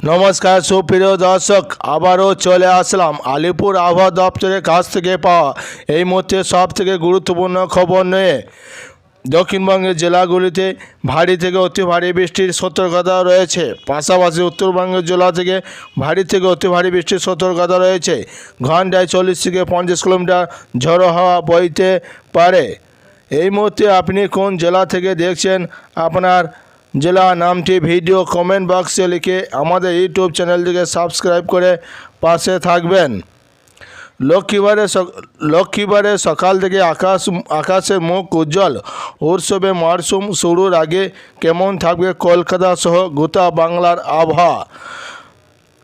নমস্কার সুপ্রিয় দর্শক, আবারও চলে আসলাম আলিপুর আবহাওয়া দপ্তরের কাছ থেকে পাওয়া এই মুহূর্তে সব থেকে গুরুত্বপূর্ণ খবর নিয়ে। দক্ষিণবঙ্গের জেলাগুলিতে ভারী থেকে অতি ভারী বৃষ্টির সতর্কতা রয়েছে। পাশাপাশি উত্তরবঙ্গের জেলা থেকে ভারী থেকে অতি ভারী বৃষ্টির সতর্কতা রয়েছে। ঘন্টায় চল্লিশ থেকে পঞ্চাশ কিলোমিটার ঝড়ো হাওয়া বইতে পারে। এই মুহূর্তে আপনি কোন জেলা থেকে দেখছেন? আপনার জেলা নামটি ভিডিও কমেন্ট বক্সে লিখে আমাদের ইউটিউব চ্যানেলটিকে সাবস্ক্রাইব করে পাশে থাকবেন। লক্ষ্মীবারে লক্ষ্মীবারে সকাল থেকে আকাশ, আকাশের মুখ উজ্জ্বল। উৎসবে মরশুম শুরুর আগে কেমন থাকবে কলকাতা সহ গোটা বাংলার আবহাওয়া?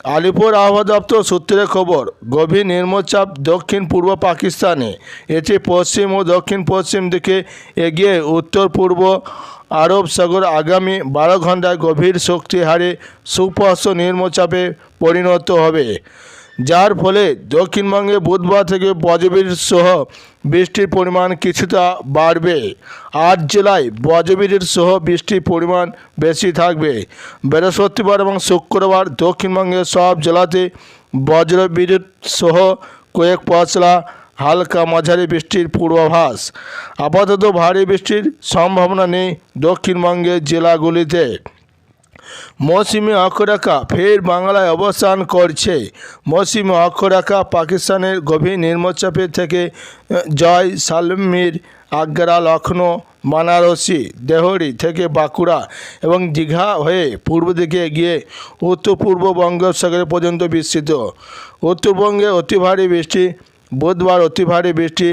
আলিপুর আবহাওয়া দপ্তর সূত্রে খবর, গভীর নিম্নচাপ দক্ষিণ পূর্ব পাকিস্তানে, এটি পশ্চিম ও দক্ষিণ পশ্চিম দিকে এগিয়ে উত্তর পূর্ব আরব সাগর আগামী বারো ঘন্টায় গভীর শক্তি হারে সুস্পষ্ট নিম্নচাপে পরিণত হবে। যার ফলে দক্ষিণবঙ্গে বুধবার থেকে বজ্রবিদ্যুৎ সহ বৃষ্টির পরিমাণ কিছুটা বাড়বে। আট জেলায় বজ্রবিদ্যুৎ সহ বৃষ্টির পরিমাণ বেশি থাকবে। বৃহস্পতিবার এবং শুক্রবার দক্ষিণবঙ্গের সব জেলাতে বজ্রবিদ্যুৎ সহ কয়েক পশলা হালকা মাঝারি বৃষ্টির পূর্বাভাস। আপাতত ভারী বৃষ্টির সম্ভাবনা নেই দক্ষিণবঙ্গের জেলাগুলিতে। মৌসুমি অক্ষরেখা ফের বাংলায় অবস্থান করছে। মৌসুমি অক্ষরেখা পাকিস্তানের গভীর নিম্নচাপের থেকে জয় সালমির আগ্রা লখনৌ বানারসি, দেহরি থেকে বাঁকুড়া এবং দীঘা হয়ে পূর্ব দিকে এগিয়ে উত্তর পূর্ব বঙ্গোপসাগর পর্যন্ত বিস্তৃত। উত্তরবঙ্গে অতি ভারী বৃষ্টি, বুধবার অতি ভারী বৃষ্টি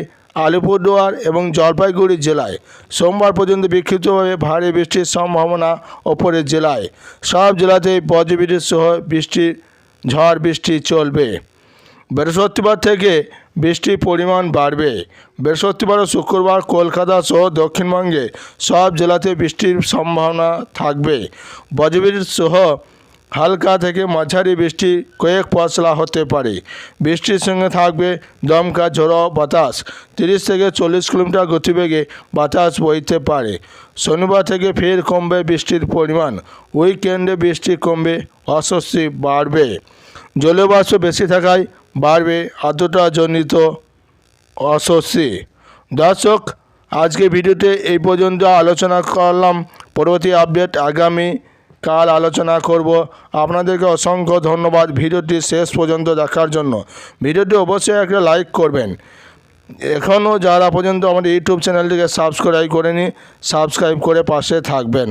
আলিপুরদুয়ার এবং জলপাইগুড়ি জেলায়। সোমবার পর্যন্ত বিক্ষিপ্তভাবে ভারী বৃষ্টির সম্ভাবনা ওপরের জেলায়। সব জেলাতেই বজ্রবিদ্যুৎ সহ বৃষ্টির ঝড় বৃষ্টি চলবে। বৃহস্পতিবার থেকে বৃষ্টির পরিমাণ বাড়বে। বৃহস্পতিবার ও শুক্রবার কলকাতা সহ দক্ষিণবঙ্গে সব জেলাতে বৃষ্টির সম্ভাবনা থাকবে। বজ্রবিদ্যুৎ সহ হালকা থেকে মাঝারি বৃষ্টি কয়েক পশলা হতে পারে। বৃষ্টির সঙ্গে থাকবে দমকা ঝোড়ো বাতাস। তিরিশ থেকে চল্লিশ কিলোমিটার গতিবেগে বাতাস বইতে পারে। শনিবার থেকে ফের কমবে বৃষ্টির পরিমাণ। উইকেন্ডে বৃষ্টি কমবে, অস্বস্তি বাড়বে। জলবাষ্প বেশি থাকায় বাড়বে আর্দ্রতাজনিত অস্বস্তি। দর্শক আজকে ভিডিওতে এই পর্যন্ত আলোচনা করলাম। পরবর্তী আপডেট আগামী কাল আলোচনা করব। আপনাদেরকে অসংখ্য ধন্যবাদ ভিডিওটি শেষ পর্যন্ত দেখার জন্য। ভিডিওটি অবশ্যই একটা লাইক করবেন। এখনও যারা পর্যন্ত আমাদের ইউটিউব চ্যানেলটিকে সাবস্ক্রাইব করেনি, সাবস্ক্রাইব করে পাশে থাকবেন।